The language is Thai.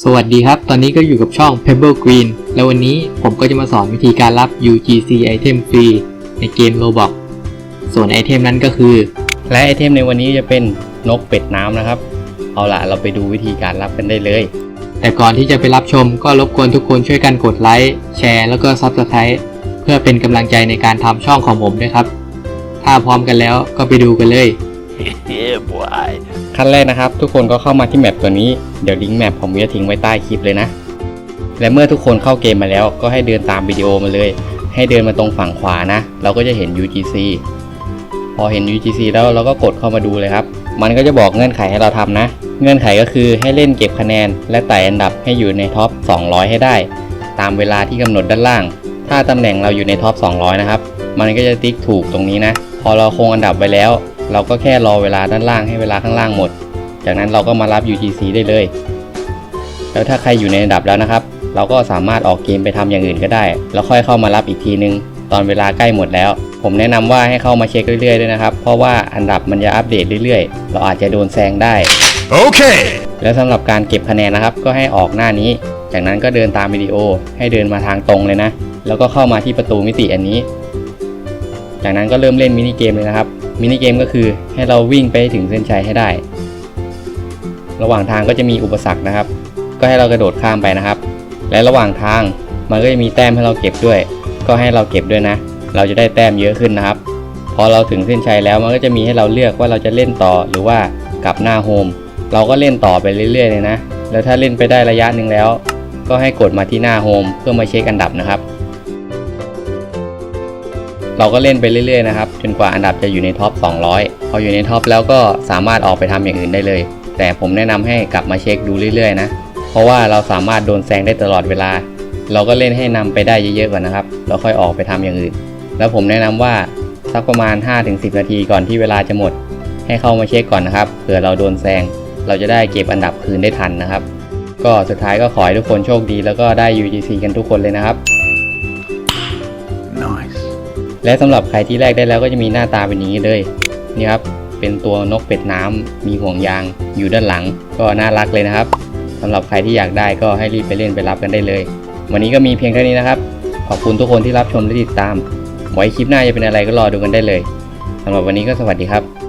สวัสดีครับ ตอนนี้ก็อยู่กับช่อง Pebble Green แล้ววันนี้ผมก็จะมาสอนวิธีการรับ UGC Item ฟรีในเกม Roblox ส่วนไอเทมนั้นก็คือ และไอเทมในวันนี้จะเป็นนกเป็ดน้ำนะครับ เอาล่ะ เราไปดูวิธีการรับกันได้เลย แต่ก่อนที่จะไปรับชมก็รบกวนทุกคนช่วยกันกดไลค์แชร์แล้วก็ Subscribe เพื่อเป็นกำลังใจในการทำช่องของผมด้วยครับ ถ้าพร้อมกันแล้วก็ไปดูกันเลย yeah, boy. ขั้นแรกนะครับ ทุกคนก็เข้ามาที่แมปตัวนี้ เดี๋ยวลิงก์แมปผมจะทิ้งไว้ใต้คลิปเลยนะ และเมื่อทุกคนเข้าเกมมาแล้ว ก็ให้เดินตามวิดีโอมาเลย ให้เดินมาตรงฝั่งขวานะ เราก็จะเห็น UGC พอเห็น UGC แล้วเราก็กดเข้ามาดูเลยครับ มันก็จะบอกเงื่อนไขให้เราทำนะ เงื่อนไขก็คือให้เล่นเก็บคะแนน และไต่อันดับให้อยู่ในท็อป 200 ให้ได้ ตามเวลาที่กำหนดด้านล่าง ถ้าตำแหน่งเราอยู่ในท็อป 200 นะครับ มันก็จะติ๊กถูกตรงนี้นะ พอเราคงอันดับไว้แล้ว เราก็แค่รอเวลาด้านล่างให้เวลาข้างล่างหมด จากนั้นเราก็มารับ UGC ได้เลย แล้วถ้าใครอยู่ในอันดับแล้วนะครับ เราก็สามารถออกเกมไปทำอย่างอื่นก็ได้ แล้วค่อยเข้ามารับอีกทีนึง ตอนเวลาใกล้หมดแล้ว ผมแนะนำว่าให้เข้ามาเช็คเรื่อยๆด้วยนะครับ เพราะว่าอันดับมันจะอัปเดตเรื่อยๆ เราอาจจะโดนแซงได้ Okay. แล้วสำหรับการเก็บคะแนนนะครับ ก็ให้ออกหน้านี้ จากนั้นก็เดินตามวิดีโอ ให้เดินมาทางตรงเลยนะ แล้วก็เข้ามาที่ประตูมิติอันนี้ จากนั้นก็เริ่มเล่นมินิเกมเลยนะครับ มินิเกมก็คือให้เราวิ่งไปถึงเส้นชัยให้ได้ ระหว่างทางก็จะมีอุปสรรคนะครับ ก็ให้เรากระโดดข้ามไปนะครับ และระหว่างทางมันก็จะมีแต้มให้เราเก็บด้วย ก็ให้เราเก็บด้วยนะ เราจะได้แต้มเยอะขึ้นนะครับ พอเราถึงเส้นชัยแล้วมันก็จะมีให้เราเลือกว่าเราจะเล่นต่อหรือว่ากลับหน้าโฮม เราก็เล่นต่อไปเรื่อยๆเลยนะ แล้วถ้าเล่นไปได้ระยะหนึ่งแล้ว ก็ให้กดมาที่หน้าโฮมเพื่อมาเช็คอันดับนะครับ เราก็เล่นไปเรื่อยๆนะครับจนกว่าอันดับจะอยู่ในท็อป 200 พออยู่ในท็อปแล้วก็สามารถออกไปทำอย่างอื่นได้เลย แต่ผมแนะนำให้กลับมาเช็คดูเรื่อยๆนะ เพราะว่าเราสามารถโดนแซงได้ตลอดเวลา เราก็เล่นให้นำไปได้เยอะๆก่อนนะครับแล้วค่อยออกไปทำอย่างอื่น แล้วผมแนะนำว่าสักประมาณ 5-10 นาทีก่อนที่เวลาจะหมด ให้เข้ามาเช็คก่อนนะครับเผื่อเราโดนแซงเราจะได้เก็บอันดับคืนได้ทันนะครับ ก็สุดท้ายก็ขอให้ทุกคนโชคดีแล้วก็ได้ UGC กันทุกคนเลยนะครับ และสำหรับใครที่แลกได้แล้วก็จะมีหน้าตาเป็นอย่างนี้เลยนี่ครับเป็นตัวนกเป็ดน้ำมีห่วงยางอยู่ด้านหลัง ก็น่ารักเลยนะครับสำหรับใครที่อยากได้ก็ให้รีบไปเล่นไปรับกันได้เลย วันนี้ก็มีเพียงแค่นี้นะครับ ขอบคุณทุกคนที่รับชมและติดตามไว้คลิปหน้าจะเป็นอะไรก็รอดูกันได้เลยสำหรับวันนี้ก็สวัสดีครับ